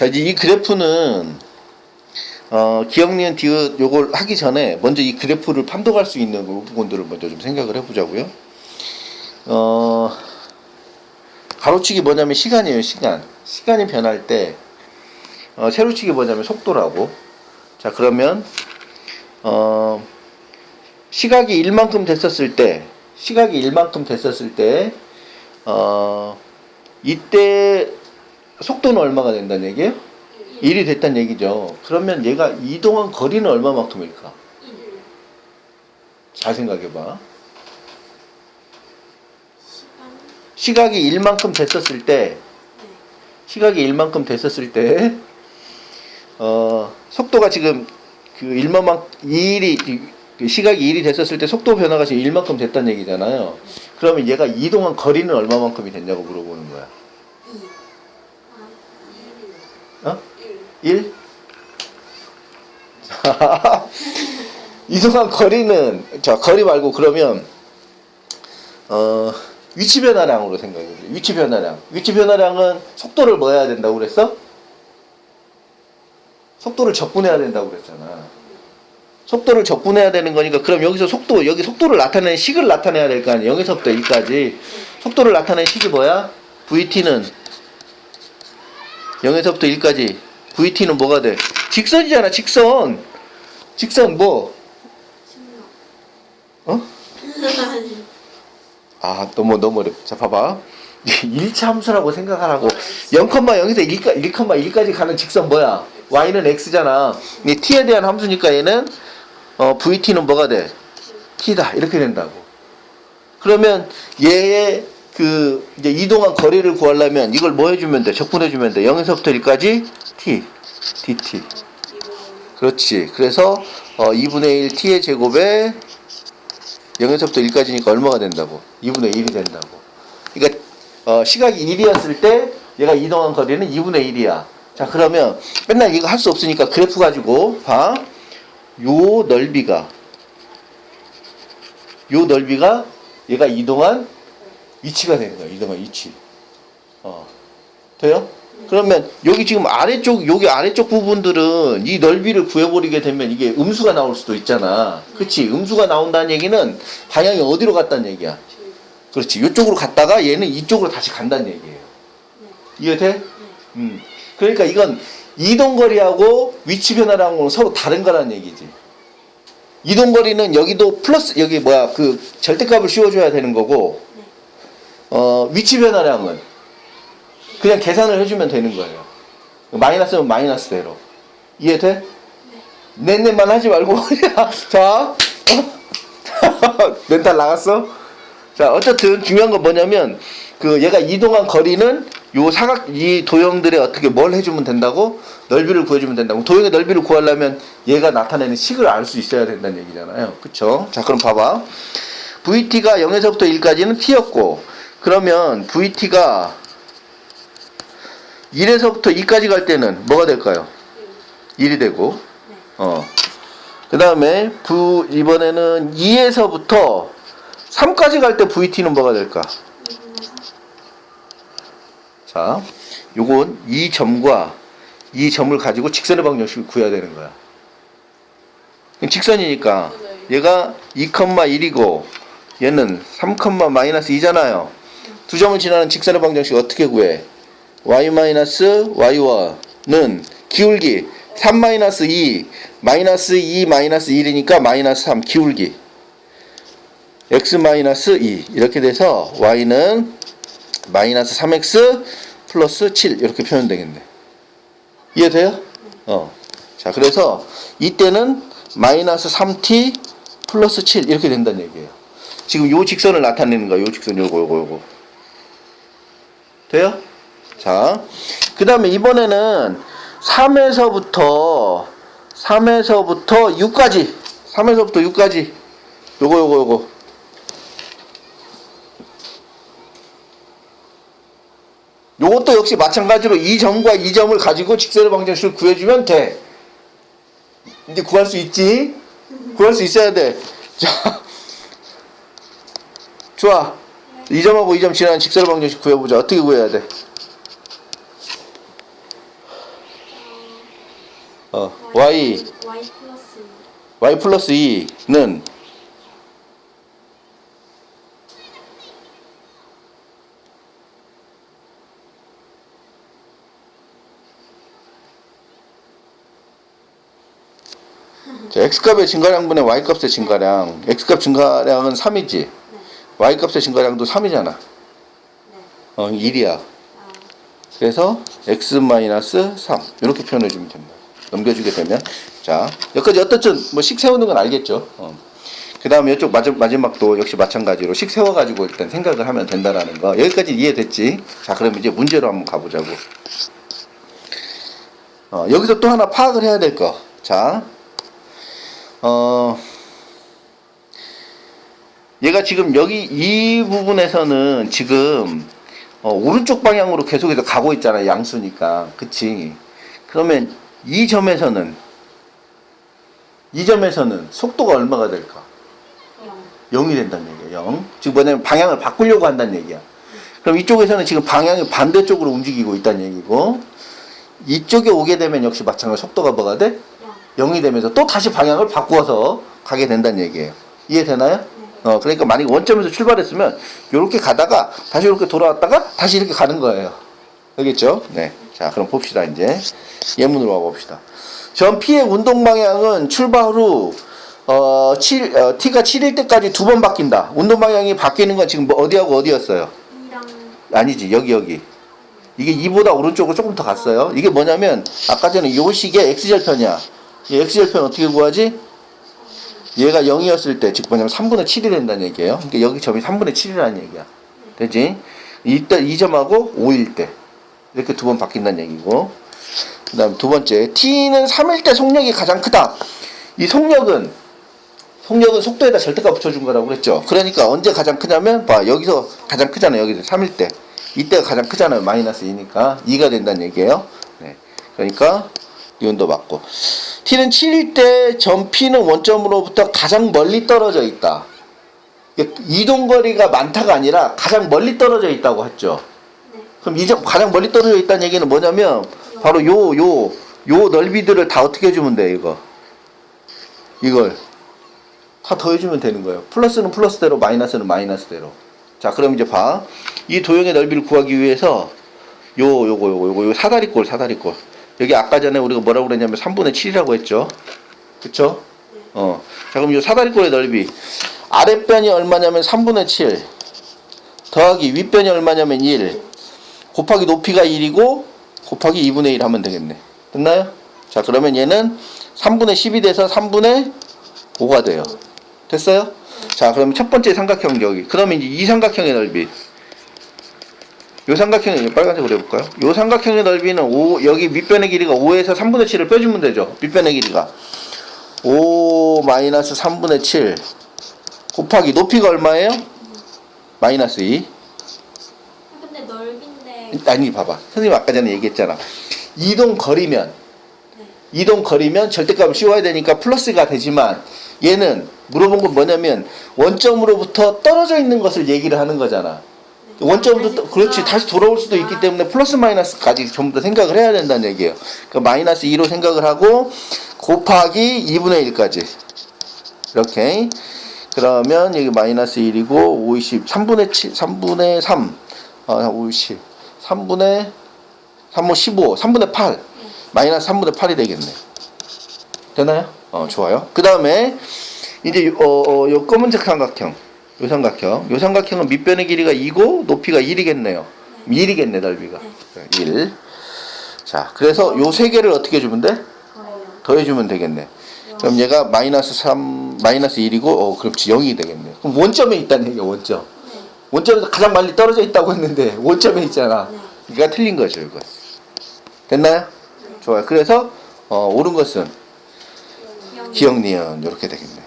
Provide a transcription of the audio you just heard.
자, 이제 이 그래프는 어, 기억, 니은, 디귿 요걸 하기 전에 먼저 이 그래프를 판독할 수 있는 그 부분들을 먼저 좀 생각을 해보자고요. 어, 가로치기 뭐냐면 시간이에요, 시간. 시간이 변할 때, 어, 세로치기 뭐냐면 속도라고. 자, 그러면, 어, 시각이 1만큼 됐었을 때, 시각이 1만큼 됐었을 때, 어, 이때 속도는 얼마가 된다는 얘기예요? 1이 됐다는 얘기죠. 그러면 얘가 이동한 거리는 얼마만큼일까? 잘 생각해봐. 시각이 1만큼 됐었을 때, 시각이 1만큼 됐었을 때, 어, 속도가 지금 그 1만만, 2일이, 그 시각이 1이 됐었을 때 속도 변화가 지금 1만큼 됐다는 얘기잖아요. 그러면 얘가 이동한 거리는 얼마만큼이 됐냐고 물어보는 거야. 2 어? 1 1? 자, 이동한 거리는, 자, 거리 말고 그러면, 어, 위치 변화량으로 생각해 보세요. 위치 변화량. 위치 변화량은 속도를 뭐 해야 된다고 그랬어? 속도를 적분해야 된다고 그랬잖아. 속도를 적분해야 되는 거니까 그럼 여기서 속도 여기 속도를 나타내는 식을 나타내야 될 거 아니야. 0에서부터 1까지 속도를 나타내는 식이 뭐야? VT는 0에서부터 1까지 VT는 뭐가 돼? 직선이잖아. 직선. 직선 뭐? 16 어? 아 너무 너무 어렵. 자 봐봐. 1차 함수라고 생각하라고 0,0에서 1, 1,1까지 가는 직선 뭐야? y는 x잖아. 이 t에 대한 함수니까 얘는 어, vt는 뭐가 돼? t다 이렇게 된다고. 그러면 얘의 그 이제 이동한 거리를 구하려면 이걸 뭐 해주면 돼? 적분해주면 돼. 0에서부터 1까지 t, dt. 그렇지. 그래서 어, 2분의 1 t의 제곱에 0에서부터 1까지니까 얼마가 된다고? 2분의 1이 된다고. 그러니까 어, 시각이 1이었을 때 얘가 이동한 거리는 2분의 1이야. 자 그러면 맨날 이거 할 수 없으니까 그래프 가지고 봐. 요 넓이가 요 넓이가 얘가 이동한 위치가 되는 거야. 이동한 위치. 어. 돼요? 그러면 여기 지금 아래쪽 여기 아래쪽 부분들은 이 넓이를 구해버리게 되면 이게 음수가 나올 수도 있잖아. 그렇지? 음수가 나온다는 얘기는 방향이 어디로 갔다는 얘기야. 그렇지. 이쪽으로 갔다가 얘는 이쪽으로 다시 간다는 얘기예요. 이해돼? 음. 그러니까 이건 이동거리하고 위치 변화랑은 서로 다른 거라는 얘기지. 이동거리는 여기도 플러스 여기 뭐야 그 절대값을 씌워줘야 되는 거고 어 위치 변화량은 그냥 계산을 해주면 되는 거예요. 마이너스면 마이너스대로 이해돼? 낸내만 하지 말고 자 어? 멘탈 나갔어? 자 어쨌든 중요한 건 뭐냐면 그 얘가 이동한 거리는 요 사각 이 도형들에 어떻게 뭘 해주면 된다고 넓이를 구해주면 된다고 도형의 넓이를 구하려면 얘가 나타내는 식을 알 수 있어야 된다는 얘기잖아요 그쵸 자 그럼 봐봐 VT가 0에서부터 1까지는 T였고 그러면 VT가 1에서부터 2까지 갈 때는 뭐가 될까요? 1이 되고. 어 그 다음에 부 이번에는 2에서부터 3까지 갈 때 VT는 뭐가 될까? 2분의 3 자, 요건 이 점과 이 점을 가지고 직선의 방정식을 구해야 되는 거야. 직선이니까 얘가 2,1이고 얘는 3, 마이너스 2잖아요. 두 점을 지나는 직선의 방정식 어떻게 구해? y 마이너스 y와는 기울기 3 마이너스 2 마이너스 2 마이너스 1이니까 마이너스 3 기울기 x 마이너스 2 이렇게 돼서 y는 마이너스 3x 플러스 7 이렇게 표현되겠네. 이해돼요? 어. 자, 그래서 이때는 마이너스 3t 플러스 7 이렇게 된다는 얘기예요. 지금 요 직선을 나타내는 거예요. 요 직선 요거 요거 요거. 돼요? 자, 그 다음에 이번에는 3에서부터 3에서부터 6까지 3에서부터 6까지 요거 요거 요거 요것도 역시 마찬가지로 이 점과 이 점을 가지고 직선의 방정식을 구해주면 돼. 이제 구할 수 있지? 구할 수 있어야 돼. 자, 좋아. 이 점하고 이점 지나는 직선의 방정식 구해보자. 어떻게 구해야 돼? 어, y Y 플러스 y 플러스 2는 자, x값의 증가량분의 y값의 증가량 x값 증가량은 3이지 네. Y값의 증가량도 3이잖아 네. 어, 1이야 아, 그래서 x 마이너스 3 이렇게 표현해 주면 됩니다. 넘겨주게 되면 자 여기까지 어떻든 뭐 식 세우는 건 알겠죠. 어. 그 다음에 이쪽 마지, 마지막 도 역시 마찬가지로 식 세워가지고 일단 생각을 하면 된다라는 거 여기까지 이해됐지? 자 그럼 이제 문제로 한번 가보자고. 어, 여기서 또 하나 파악을 해야 될 거. 자, 어, 얘가 지금 여기 이 부분에서는 지금 어, 오른쪽 방향으로 계속해서 가고 있잖아요. 양수니까. 그치? 그러면 이 점에서는, 이 점에서는 속도가 얼마가 될까? 0. 0이 된다는 얘기야. 0. 지금 뭐냐면 방향을 바꾸려고 한다는 얘기야. 그럼 이쪽에서는 지금 방향이 반대쪽으로 움직이고 있다는 얘기고, 이쪽에 오게 되면 역시 마찬가지로 속도가 뭐가 돼? 0. 0이 되면서 또 다시 방향을 바꾸어서 가게 된다는 얘기예요. 이해되나요? 어, 그러니까 만약에 원점에서 출발했으면 이렇게 가다가 다시 이렇게 돌아왔다가 다시 이렇게 가는 거예요. 알겠죠? 네. 자, 그럼 봅시다, 이제. 예문으로 와봅시다. 전 P의 운동 방향은 출발 후, 어, 7, 어, T가 7일 때까지 두 번 바뀐다. 운동 방향이 바뀌는 건 지금 뭐 어디하고 어디였어요? 2랑 아니지, 여기, 여기. 이게 2보다 오른쪽으로 조금 더 갔어요. 이게 뭐냐면, 아까 전에 요 식의 X절편이야. 이 X절편 어떻게 구하지? 얘가 0이었을 때, 즉 뭐냐면 3분의 7이 된다는 얘기예요. 그러니까 여기 점이 3분의 7이라는 얘기야. 되지? 이때 이 점하고 5일 때. 이렇게 두 번 바뀐다는 얘기고. 그 다음 두 번째, T는 3일 때 속력이 가장 크다. 이 속력은, 속력은 속도에다 절대값 붙여준 거라고 그랬죠. 그러니까 언제 가장 크냐면, 봐, 여기서 가장 크잖아요. 여기서 3일 때. 이때가 가장 크잖아요. 마이너스 2니까. 2가 된다는 얘기예요. 네. 그러니까, 이 온도 맞고. T는 7일 때 점 P는 원점으로부터 가장 멀리 떨어져 있다. 이게 이동거리가 많다가 아니라 가장 멀리 떨어져 있다고 했죠. 네. 그럼 이점 가장 멀리 떨어져 있다는 얘기는 뭐냐면 바로 요 요 요 넓이들을 다 어떻게 해주면 돼 이거 이걸 다 더해주면 되는 거예요. 플러스는 플러스대로 마이너스는 마이너스대로. 자 그럼 이제 봐. 이 도형의 넓이를 구하기 위해서 요 요거 요거 요거 요 사다리꼴 사다리꼴 여기 아까 전에 우리가 뭐라고 그랬냐면 3분의 7이라고 했죠. 그쵸? 어. 자 그럼 요 사다리꼴의 넓이 아랫변이 얼마냐면 3분의 7 더하기 윗변이 얼마냐면 1 곱하기 높이가 1이고 곱하기 2분의 1 하면 되겠네. 됐나요? 자, 그러면 얘는 3분의 10이 돼서 3분의 5가 돼요. 됐어요? 자, 그러면 첫 번째 삼각형 여기. 그러면 이제 이 삼각형의 넓이. 요 삼각형의 빨간색으로 해볼까요? 요 삼각형의 넓이는 5, 여기 밑변의 길이가 5에서 3분의 7을 빼주면 되죠. 밑변의 길이가. 5 마이너스 3분의 7 곱하기 높이가 얼마예요? 마이너스 2. 아, 근데 넓인데 아니 봐봐 선생님 아까 전에 얘기했잖아 이동 거리면 네. 이동 거리면 절대값을 씌워야 되니까 플러스가 되지만 얘는 물어본 건 뭐냐면 원점으로부터 떨어져 있는 것을 얘기를 하는 거잖아 네. 원점부터 또- 그렇지. 다시 돌아올 수도 있기 아, 때문에 플러스 마이너스까지 전부 다 생각을 해야 된다는 얘기예요. 그러니까 마이너스 2로 생각을 하고 곱하기 2분의 1까지. 이렇게. 그러면 여기 마이너스 1이고 50 3분의 7 3분의 3 아, 50 3분의 3뭐 15 3분의 8 마이너스 3분의 8이 되겠네. 되나요? 어 좋아요. 그 다음에 이제 요- 어, 어, 요 검은색 삼각형 요 삼각형 요 삼각형은 밑변의 길이가 2고 높이가 1이겠네요 1이겠네 넓이가 1 자, 그래서 요 세 개를 어떻게 해주면 돼? 더해주면 되겠네. 그럼 얘가 마이너스 3, 마이너스 1이고, 어, 그렇지, 0이 되겠네. 그럼 원점에 있다는 얘기야, 원점. 네. 원점에서 가장 멀리 떨어져 있다고 했는데, 원점에 있잖아. 네. 그러니까 틀린 거죠, 이거. 됐나요? 좋아요. 그래서, 어, 옳은 것은 기억. 기억, 니은, 이렇게 되겠네.